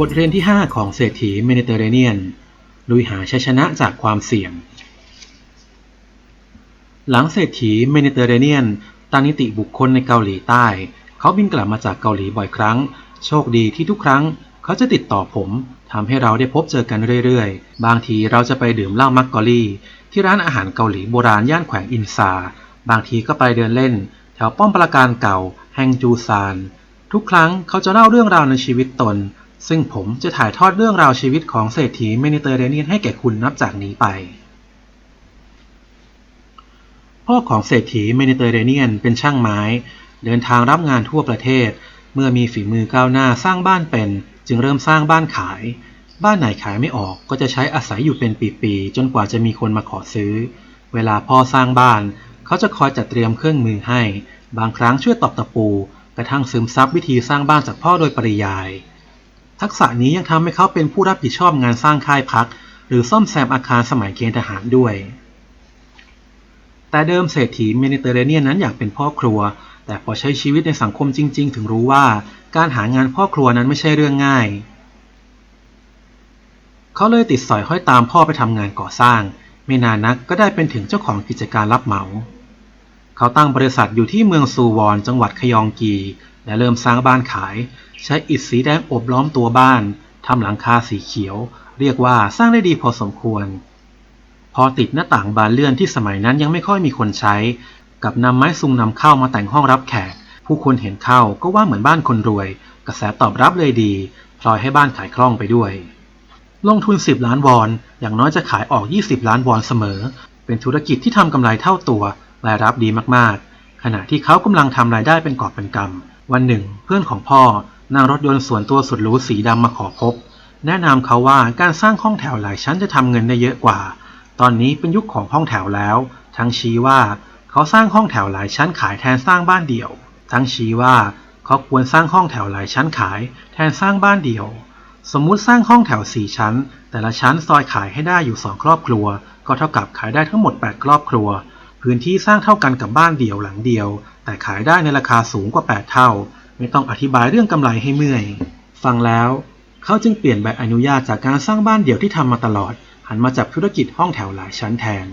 บทเรียนที่ 5 ของเศรษฐีเมดิเตอร์เรเนียนลุยหาชัยชนะจากความเสี่ยง หลังเศรษฐีเมดิเตอร์เรเนียนตั้งนิติบุคคลในเกาหลีใต้ เขาบินกลับมาจากเกาหลีบ่อยครั้ง โชคดีที่ทุกครั้งเขาจะติดต่อผมทำให้เราได้พบเจอกันเรื่อยๆ บางทีเราจะไปดื่มเหล้ามักกอลี่ ที่ร้านอาหารเกาหลีโบราณย่านแขวงอินซา บางทีก็ไปเดินเล่น แถวป้อมปราการเก่าแฮงจูซาน ทุกครั้งเขาจะเล่าเรื่องราวในชีวิตตน ซึ่งผมจะถ่ายทอดเรื่องราวชีวิตของเศรษฐีเมดิเตอร์เรเนียนให้แก่คุณนับจากนี้ไป พ่อของเศรษฐีเมดิเตอร์เรเนียนเป็นช่างไม้ เดินทางรับงานทั่วประเทศ เมื่อมีฝีมือก้าวหน้าสร้างบ้านเป็น จึงเริ่มสร้างบ้านขาย บ้านไหนขายไม่ออกก็จะใช้อาศัยอยู่เป็นปีๆจนกว่าจะมีคนมาขอซื้อ เวลาพ่อสร้างบ้าน เขาจะคอยจัดเตรียมเครื่องมือให้ บางครั้งช่วยตอกตะปู กระทั่งซึมซับวิธีสร้างบ้านจากพ่อโดยปริยาย ทักษะนี้ยังทำให้เขาเป็นผู้รับผิดชอบงานสร้างค่ายพัก หรือซ่อมแซมอาคารสมัยเกณฑ์ทหารด้วย แต่เดิมเศรษฐีเมดิเตอร์เรเนียนนั้นอยากเป็นพ่อครัว แต่พอใช้ชีวิตในสังคมจริง ๆ ถึงรู้ว่าการหางานพ่อครัวนั้นไม่ใช่เรื่องง่าย เขาเลยติดสอยห้อยตามพ่อไปทำงานก่อสร้าง ไม่นานนักก็ได้เป็นถึงเจ้าของกิจการรับเหมา เขาตั้งบริษัทอยู่ที่เมืองซูวอนจังหวัดขยองกี และเริ่มสร้างบ้านขาย ใช้อิฐสีแดงอบล้อมตัวบ้านทำหลังคาสีเขียว เรียกว่าสร้างได้ดีพอสมควร พอติดหน้าต่างบานเลื่อนที่สมัยนั้นยังไม่ค่อยมีคนใช้ กับนำไม้ซุงนำเข้ามาแต่งห้องรับแขก ผู้คนเห็นเข้าก็ว่าเหมือนบ้านคนรวย กระแสตอบรับเลยดีพลอยให้บ้านขายคล่องไปด้วย ลงทุน 10 ล้านวอน อย่างน้อยจะขายออก 20 ล้านวอนเสมอ เป็นธุรกิจที่ทำกำไรเท่าตัวรายรับดีมากๆ ขณะที่เขากำลังทำรายได้เป็นกอบเป็นกำ วันหนึ่ง เพื่อนของพ่อนั่งรถยนต์ส่วนตัวสุดหรูสีดำมาขอพบ แนะนำเขาว่าการสร้างห้องแถวหลายชั้นจะทำเงินได้เยอะกว่า ตอนนี้เป็นยุคของห้องแถวแล้ว ทั้งชี้ว่าเขาสร้างห้องแถวหลายชั้นขายแทนสร้างบ้านเดี่ยว ทั้งชี้ว่าเขาควรสร้างห้องแถวหลายชั้นขาย แทนสร้างบ้านเดี่ยว สมมุติสร้างห้องแถว 4 ชั้น แต่ละชั้นซอยขายให้ได้อยู่ 2 ครอบครัว ก็เท่ากับขายได้ทั้งหมด 8 ครอบครัว พื้นที่สร้างเท่ากันกับบ้านเดี่ยวหลังเดียว แต่ขายได้ในราคาสูงกว่า 8 เท่า ไม่ต้องอธิบายเรื่องกำไรให้เมื่อย ฟังแล้ว เขาจึงเปลี่ยนใบอนุญาตจากการสร้างบ้านเดี่ยวที่ทำมาตลอด หันมาจับธุรกิจห้องแถวหลายชั้นแทน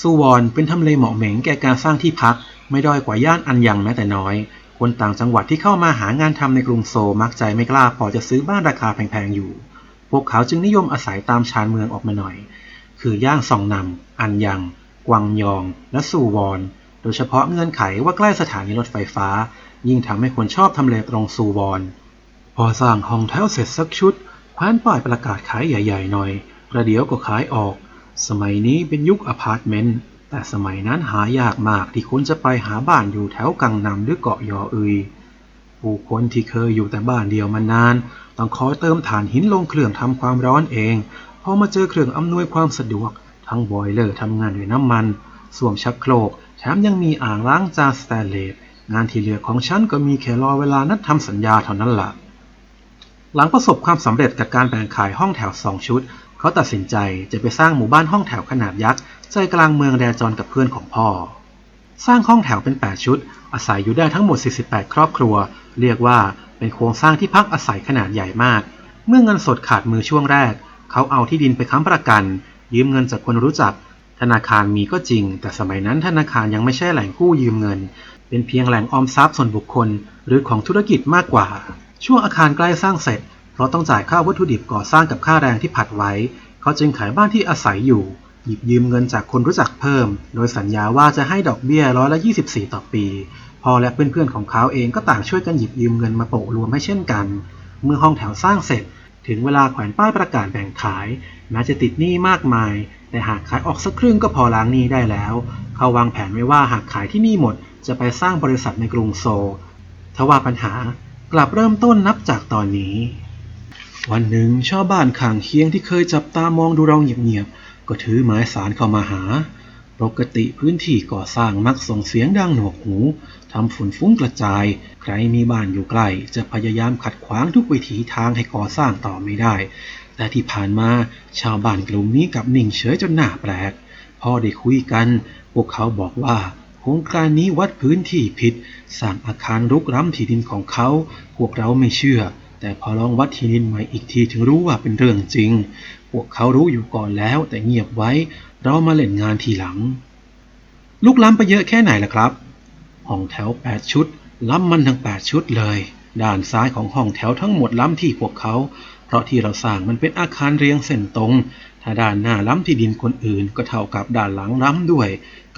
ซูวอนเป็นทำเลเหมาะเหม็งแก่การสร้างที่พัก ไม่ด้อยกว่าย่านอันยังแม้แต่น้อย คนต่างจังหวัดที่เข้ามาหางานทำในกรุงโซลมักใจไม่กล้าพอจะซื้อบ้านราคาแพงๆอยู่ พวกเขาจึงนิยมอาศัยตามชานเมืองออกมาหน่อย คือย่างซองนำอันยัง กวางยอง และซูวอน โดยเฉพาะเงื่อนไขว่าใกล้สถานีรถไฟฟ้า ยิ่งทำให้คนชอบทำเลตรงซูวอน พอสร้างห้องแถวเสร็จสักชุดแคว้นป้ายประกาศขายใหญ่ ๆ หน่อย ประเดี๋ยวก็ขายออก สมัยนี้เป็นยุคอพาร์ตเมนต์แต่สมัยนั้นหายากมากที่คนจะไปหาบ้านอยู่แถวกังนำหรือเกาะยอเอยผู้คนที่เคยอยู่แต่บ้านเดียวมานาน ต้องคอยเติมถ่านหินลงเครื่องทำความร้อนเอง พอมาเจอเครื่องอำนวยความสะดวก ทั้งบอยเลอร์ทำงานด้วยน้ำมันสวมชักโครก แถมยังมีอ่างล้างจานสแตนเลส งานที่เหลือของฉันก็มีแค่รอเวลานัดทำสัญญาเท่านั้นล่ะ หลังประสบความสำเร็จกับการแบ่งขายห้องแถว2ชุด เขาตัดสินใจจะไปสร้างหมู่บ้านห้องแถวขนาดยักษ์ใจกลางเมืองแดจอนกับเพื่อนของพ่อ สร้างห้องแถวเป็น 8 ชุด อาศัยอยู่ได้ทั้งหมด 48 ครอบครัว เรียกว่าเป็นโครงสร้างที่พักอาศัยขนาดใหญ่มาก เมื่อเงินสดขาดมือช่วงแรก เขาเอาที่ดินไปค้ำประกัน ยืมเงินจากคนรู้จัก ธนาคารมีก็จริง แต่สมัยนั้นธนาคารยังไม่ใช่แหล่งกู้ยืมเงิน เป็นเพียงแหล่งออมทรัพย์ส่วนบุคคล หรือของธุรกิจมากกว่า ช่วงอาคารใกล้สร้างเสร็จ เพราะต้องจ่ายค่าวัตถุดิบก่อสร้างกับค่าแรงที่ผัดไว้ เขาจึงขายบ้านที่อาศัยอยู่ หยิบยืมเงินจากคนรู้จักเพิ่ม โดยสัญญาว่าจะให้ดอกเบี้ยร้อยละ24 ต่อปี พอและเพื่อนๆของเขาเองก็ต่างช่วยกันหยิบยืมเงินมาโปะรวมให้เช่นกัน เมื่อห้องแถวสร้างเสร็จ ถึงเวลาแขวนป้ายประกาศแบ่งขายแม้จะติดหนี้มากมาย แต่หากขายออกสักครึ่งก็พอล้างหนี้ได้แล้ว เขาวางแผนไว้ว่าหากขายที่นี่หมด จะไปสร้างบริษัทในกรุงโซลทว่าปัญหากลับเริ่มต้นนับจากตอนนี้ วันหนึ่งชาวบ้านข้างเคียงที่เคยจับตามองดูเราเงียบๆก็ถือหมายสารเข้ามาหา ปกติพื้นที่ก่อสร้างมักส่งเสียงดังหนวกหูทำฝุ่นฟุ้งกระจาย ใครมีบ้านอยู่ใกล้จะพยายามขัดขวางทุกวิถีทางให้ก่อสร้างต่อไม่ได้ แต่ที่ผ่านมาชาวบ้านกลุ่มนี้กับนิ่งเฉยจนน่าแปลก พอได้คุยกัน พวกเขาบอกว่าโครงการนี้วัดพื้นที่ผิดสร้างอาคารรุกร้ำที่ดินของเขา พวกเราไม่เชื่อ แต่พอลองวัดที่ดินใหม่อีกทีถึงรู้ว่าเป็นเรื่องจริง พวกเขารู้อยู่ก่อนแล้วแต่เงียบไว้เรามาเล่นงานทีหลัง ลุกล้ำไปเยอะแค่ไหนล่ะครับ ห้องแถว 8 ชุด ล้ำมันทั้ง 8 ชุดเลย ด้านซ้ายของห้องแถวทั้งหมดล้ำที่พวกเขา เพราะที่เราสร้างมันเป็นอาคารเรียงเส้นตรง ถ้าด้านหน้าล้ำที่ดินคนอื่น ก็เท่ากับด้านหลังล้ำด้วย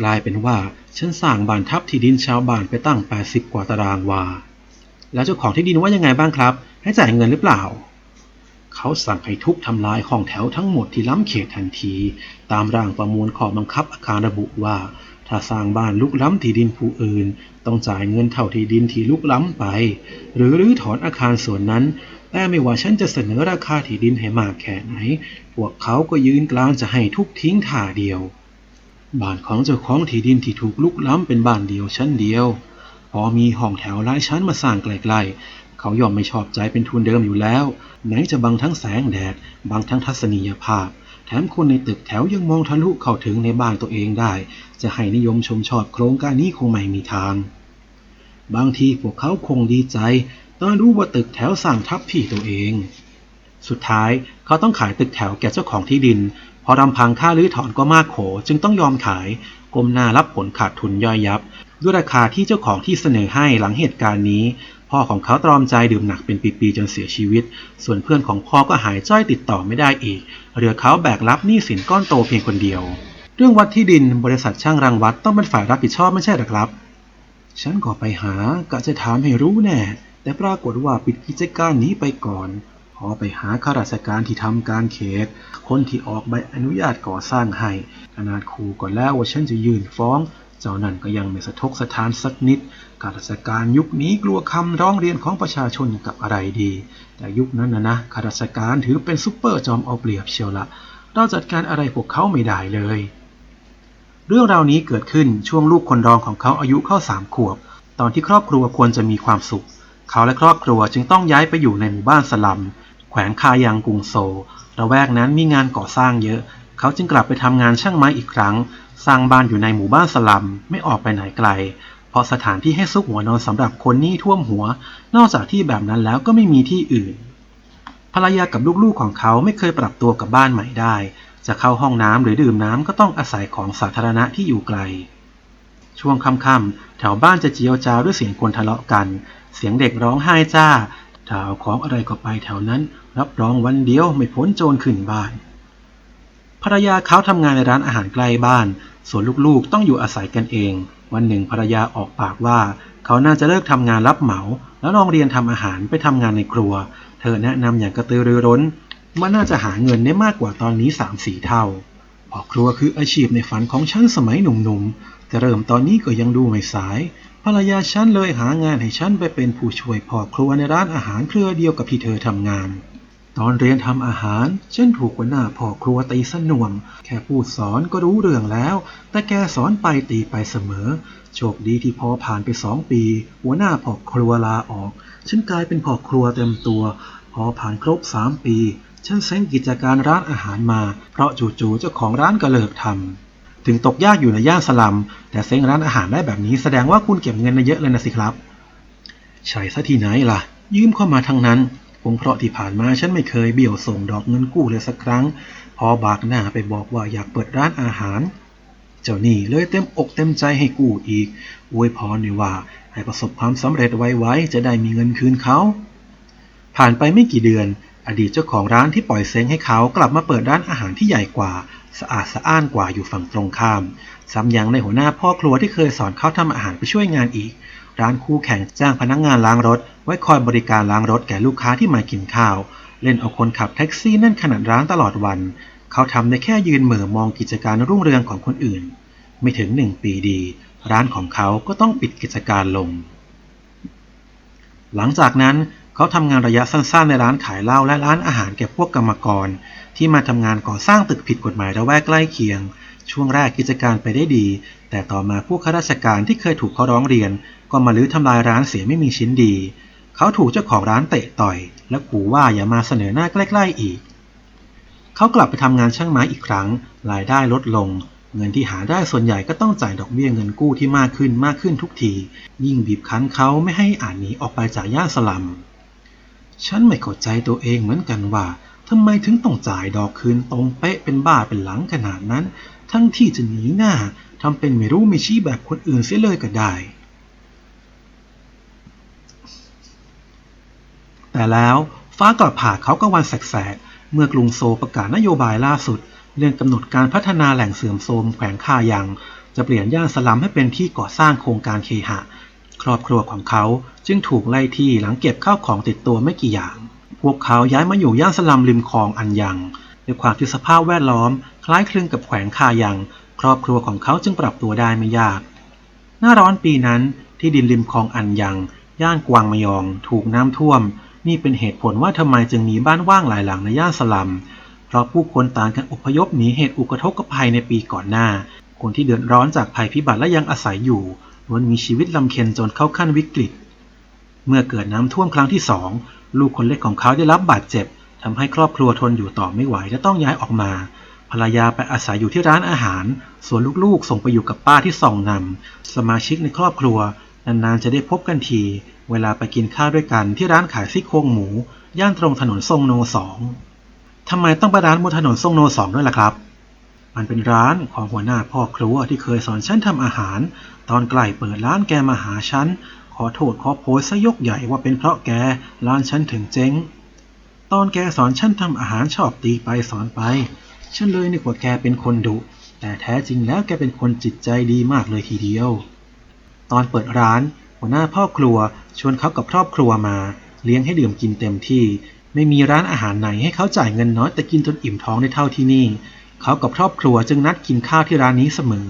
กลายเป็นว่าฉันสร้างบ้านทับที่ดินชาวบ้านไปตั้ง 80 กว่าตารางวา แล้วเจ้าของที่ดินว่ายังไงบ้างครับ ให้จ่ายเงินหรือเปล่า เขาสั่งให้ทุบทำลายห้องแถวทั้งหมดที่ล้ำเขตทันที ตามร่างประมวลข้อบังคับอาคารระบุว่า ถ้าสร้างบ้านลุกล้ำที่ดินผู้อื่น ต้องจ่ายเงินเท่าที่ดินที่ลุกล้ำไป หรือรื้อถอนอาคารส่วนนั้นแต่ไม่ว่าฉันจะเสนอราคาที่ดินให้มากแค่ไหน พวกเขาก็ยืนกลางจะให้ทุกทิ้งท่าเดียว บ้านของเจ้าของที่ดินที่ถูกลุกล้ำเป็นบ้านเดียวชั้นเดียว พอมีห้องแถวหลายชั้นมาสร้างไกล เขาย่อมไม่ชอบใจเป็นทุนเดิมอยู่แล้ว ไหนจะบังทั้งแสงแดด บังทั้งทัศนียภาพ แถมคนในตึกแถวยังมองทะลุเข้าถึงในบ้านตัวเองได้ จะให้นิยมชมชอบโครงการนี้คงไม่มีทาง บางทีพวกเขาคงดีใจ ตอนรู้ว่าตึกแถวสั่งทับที่ตัวเอง สุดท้ายเขาต้องขายตึกแถวแก่เจ้าของที่ดินพอรำพังค่ารื้อถอนก็มากโข จึงต้องยอมขายก้มหน้ารับผลขาดทุนย่อยยับ ด้วยราคาที่เจ้าของที่เสนอให้หลังเหตุการณ์นี้ พ่อของเขาตรอมใจดื่มหนักเป็นปีๆจนเสียชีวิต ส่วนเพื่อนของพ่อก็หายจ้อยติดต่อไม่ได้อีก เหลือเขาแบกรับหนี้สินก้อนโตเพียงคนเดียว เรื่องวัดที่ดินบริษัทช่างรังวัดต้องเป็นฝ่ายรับผิดชอบไม่ใช่หรอครับ ฉันก็ไปหากะจะถามให้รู้แน่ แต่ปรากฏว่าปิดกิจการนี้ไปก่อน พอไปหาข้าราชการที่ทำการเขต คนที่ออกใบอนุญาตก่อสร้างให้ขนาดครูก่อนแล้วว่าฉันจะยื่นฟ้อง เจ้านั่นก็ยังไม่สะทกสถานสักนิดข้าราชการยุคนี้กลัวคำร้องเรียนของประชาชนกับอะไรดี แต่ยุคนั้นนะนะข้าราชการถือเป็นซุปเปอร์จอมเอาเปรียบเชียวละเราจัดการอะไรพวกเขาไม่ได้เลย เรื่องราวนี้เกิดขึ้นช่วงลูกคนรองของเขาอายุเข้าสามขวบ ตอนที่ครอบครัวควรจะมีความสุข เขาและครอบครัวจึงต้องย้ายไปอยู่ในหมู่บ้านสลัม วงคายังกรุงโซลระแวกนั้นมีงานก่อสร้างเยอะ เขาจึงกลับไปทำงานช่างไม้อีกครั้ง สร้างบ้านอยู่ในหมู่บ้านสลัมไม่ออกไปไหนไกล เพราะสถานที่ให้ซุกหัวนอนสำหรับคนหนี้ท่วมหัว นอกจากที่แบบนั้นแล้วก็ไม่มีที่อื่น ภรรยากับลูกๆของเขาไม่เคยปรับตัวกับบ้านใหม่ได้ จะเข้าห้องน้ำหรือดื่มน้ำก็ต้องอาศัยของสาธารณะที่อยู่ไกล ช่วงค่ำๆแถวบ้านจะเจียวจ้าวด้วยเสียงคนทะเลาะกัน เสียงเด็กร้องไห้จ้า ถ้าเอาของอะไรก็ไปแถวนั้น รับรองวันเดียวไม่พ้นโจรขึ้นบ้านภรรยาเขาทำงานในร้านอาหารใกล้บ้าน ส่วนลูกๆต้องอยู่อาศัยกันเอง วันหนึ่งภรรยาออกปากว่า เขาน่าจะเลิกทำงานรับเหมา แล้วลองเรียนทำอาหารไปทำงานในครัว เธอแนะนำอย่างกระตือรือร้นว่าน่าจะหาเงินได้มากกว่าตอนนี้สามสี่เท่าพ่อครัวคืออาชีพในฝันของฉันสมัยหนุ่มๆแต่เริ่มตอนนี้ก็ยังดูไม่สาย ภรรยาฉันเลยหางานให้ฉันไปเป็นผู้ช่วยพ่อครัวในร้านอาหารเครือเดียวกับที่เธอทำงาน ตอนเรียนทำอาหารฉันถูกหัวหน้าพ่อครัวตีสนวม แค่พูดสอนก็รู้เรื่องแล้ว แต่แกสอนไปตีไปเสมอ โชคดีที่พอผ่านไปสองปี หัวหน้าพ่อครัวลาออก ฉันกลายเป็นพ่อครัวเต็มตัว พอผ่านครบสามปี ฉันเซ้งกิจการร้านอาหารมา เพราะจู่ๆเจ้าของร้านก็เลิกทำ ถึงตกยากอยู่ในย่านสลัม แต่เซ้งร้านอาหารได้แบบนี้แสดงว่าคุณเก็บเงินมาเยอะเลยนะสิครับ ใช่ซะที่ไหนล่ะ ยืมเข้ามาทั้งนั้นคงเพราะที่ผ่านมาฉันไม่เคยเบี่ยวส่งดอกเงินกู้เลยสักครั้ง พอบากหน้าไปบอกว่าอยากเปิดร้านอาหาร เจ้านี่เลยเต็มอกเต็มใจให้กู้อีกอวยพรเนี่ยว่า ให้ประสบความสำเร็จไวๆจะได้มีเงินคืนเขาผ่านไปไม่กี่เดือน อดีตเจ้าของร้านที่ปล่อยเซ้งให้เขากลับมาเปิดร้านอาหารที่ใหญ่กว่า สะอาดสะอ้านกว่าอยู่ฝั่งตรงข้าม ซ้ำยังในหัวหน้าพ่อครัวที่เคยสอนเขาทำอาหารไปช่วยงานอีก ร้านคู่แข่งจ้างพนักงานล้างรถ ไว้คอยบริการล้างรถแก่ลูกค้าที่มากินข้าว เล่นเอาคนขับแท็กซี่นั่นขนาดร้านตลอดวัน เขาทำได้แค่ยืนเหม่อมองกิจการรุ่งเรืองของคนอื่น ไม่ถึงหนึ่งปีดี ร้านของเขาก็ต้องปิดกิจการลง หลังจากนั้น เขาทำงานระยะสั้นๆ ในร้านขายเหล้าและร้านอาหารแก่พวกกรรมกร ที่มาทำงานก่อสร้างตึกผิดกฎหมายระแวกใกล้เคียง ช่วงแรกกิจการไปได้ดี แต่ต่อมาพวกข้าราชการที่เคยถูกเขาร้องเรียน ก็มาลื้อทำลายร้านเสียไม่มีชิ้นดี เขาถูกเจ้าของร้านเตะต่อย และขู่ว่าอย่ามาเสนอหน้าใกล้ ๆอีก เขากลับไปทำงานช่างไม้อีกครั้ง รายได้ลดลงเงินที่หาได้ส่วนใหญ่ก็ต้องจ่ายดอกเบี้ยเงินกู้ที่มากขึ้นมากขึ้นทุกที ยิ่งบีบคั้นเขาไม่ให้อ่านหนีออกไปจากย่านสลัม ฉันไม่เข้าใจตัวเองเหมือนกันว่าทำไมถึงต้องจ่ายดอกคืนตรงเป๊ะเป็นบ้าเป็นหลังขนาดนั้น ทั้งที่จะหนีหน้าทำเป็นไม่รู้ไม่ชี้แบบคนอื่นเสียเลยก็ได้ แต่แล้วฟ้ากลับผ่าเขากลางวันแสกๆ เมื่อกรุงโซประกาศนโยบายล่าสุด เรื่องกำหนดการพัฒนาแหล่งเสื่อมโทรมแขวงคายัง จะเปลี่ยนย่านสลัมให้เป็นที่ก่อสร้างโครงการเคหะ รอบครัวของเขาจึงถูกไล่ที่หลังเก็บข้าวของติดตัวไม่กี่อย่าง พวกเขาย้ายมาอยู่ย่านสลัมริมคลองอันยังด้วยความที่สภาพแวดล้อม คล้ายคลึงกับแขวงคายัง ครอบครัวของเขาจึงปรับตัวได้ไม่ยาก หน้าร้อนปีนั้นที่ดินริมคลองอันยัง ย่านกวางมยอง ถูกน้ำท่วม นี่เป็นเหตุผลว่าทำไมจึงมีบ้านว่างหลายหลังในย่านสลัม เพราะผู้คนต่างกันอพยพหนีเหตุอุกทกภัยในปีก่อนหน้า คนที่เดือดร้อนจากภัยพิบัติและยังอาศัยอยู่ ล้วนมีชีวิตลำเค็ญจนเข้าขั้นวิกฤต เมื่อเกิดน้ำท่วมครั้งที่สองลูกคนเล็กของเขาได้รับบาดเจ็บทำให้ครอบครัวทนอยู่ต่อไม่ไหวและต้องย้ายออกมา ภรรยาไปอาศัยอยู่ที่ร้านอาหาร ส่วนลูกๆ ส่งไปอยู่กับป้าที่ส่องนำสมาชิกในครอบครัวนานๆจะได้พบกันที เวลาไปกินข้าวด้วยกันที่ร้านขายซี่โครงหมู ย่านตรงถนนทรงโนสองทำไมต้องไปร้านบนถนนทรงโนสองด้วยล่ะครับ มันเป็นร้านของหัวหน้าพ่อครัวที่เคยสอนฉันทำอาหาร ตอนใกล้เปิดร้านแกมาหาฉัน ขอโทษขอโพยซะยกใหญ่ว่าเป็นเพราะแกร้านฉันถึงเจ๊ง ตอนแกสอนฉันทำอาหารชอบตีไปสอนไป ฉันเลยนึกว่าแกเป็นคนดุ แต่แท้จริงแล้วแกเป็นคนจิตใจดีมากเลยทีเดียว ตอนเปิดร้าน หัวหน้าพ่อครัวชวนเขากับครอบครัวมา เลี้ยงให้ดื่มกินเต็มที่ ไม่มีร้านอาหารไหนให้เขาจ่ายเงินน้อยแต่กินจนอิ่มท้องได้เท่าที่นี่ เขากับครอบครัวจึงนัดกินข้าวที่ร้านนี้เสมอ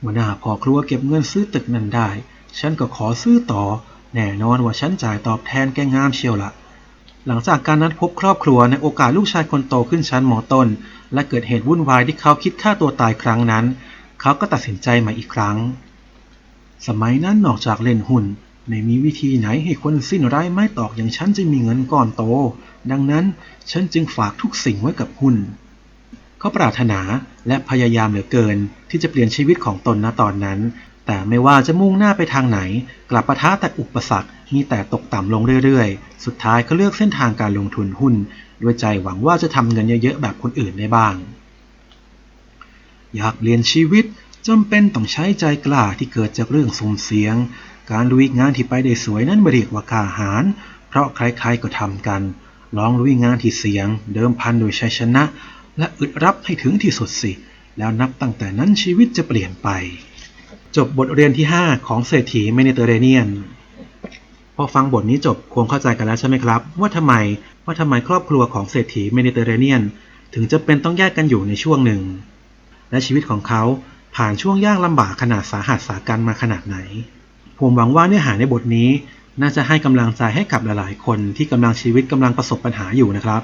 หัวหน้าพอครัวเก็บเงินซื้อตึกนั้นได้ ฉันก็ขอซื้อต่อ แน่นอนว่าฉันจ่ายตอบแทนแกงามเชียวละ หลังจากการนัดพบครอบครัวในโอกาสลูกชายคนโตขึ้นชั้นมอต้น และเกิดเหตุวุ่นวายที่เขาคิดฆ่าตัวตายครั้งนั้น เขาก็ตัดสินใจมาอีกครั้ง สมัยนั้นนอกจากเล่นหุ้นไม่มีวิธีไหนให้คนสิ้นไร้ไม้ตอกอย่างฉันจะมีเงินก้อนโต ดังนั้นฉันจึงฝากทุกสิ่งไว้กับหุ้น เขาปรารถนาและพยายามเหลือเกินที่จะเปลี่ยนชีวิตของตนณตอนนั้น แต่ไม่ว่าจะมุ่งหน้าไปทางไหน กลับปะทะแต่อุปสรรคมีแต่ตกต่ำลงเรื่อยๆ สุดท้ายเขาเลือกเส้นทางการลงทุนหุ้นด้วยใจหวังว่าจะทำเงินเยอะๆแบบคนอื่นได้บ้าง อยากเปลี่ยนชีวิตจำเป็นต้องใช้ใจกล้าที่เกิดจากเรื่องสุ่มเสียง การลุยงานที่ไปได้สวยนั้นไม่เรียกว่าค่าอาหาร เพราะใครๆก็ทำกัน ลองลุยงานที่เสียง เดิมพันโดยชัยชนะ และอึดรับให้ถึงที่สุดสิ แล้วนับตั้งแต่นั้นชีวิตจะเปลี่ยนไป จบบทเรียนที่ 5 ของเศรษฐีเมดิเตอร์เรเนียน พอฟังบทนี้จบคงเข้าใจกันแล้วใช่ไหมครับ ว่าทำไมว่าทำไมครอบครัวของเศรษฐีเมดิเตอร์เรเนียน ถึงจะเป็นต้องแยกกันอยู่ในช่วงหนึ่ง และชีวิตของเขาผ่านช่วงยากลำบากขนาดสาหัสสากันมาขนาดไหน ผมหวังว่าเนื้อหาในบทนี้ น่าจะให้กำลังใจให้กับหลาย ๆ คนที่กำลังชีวิตกำลังประสบปัญหาอยู่นะครับ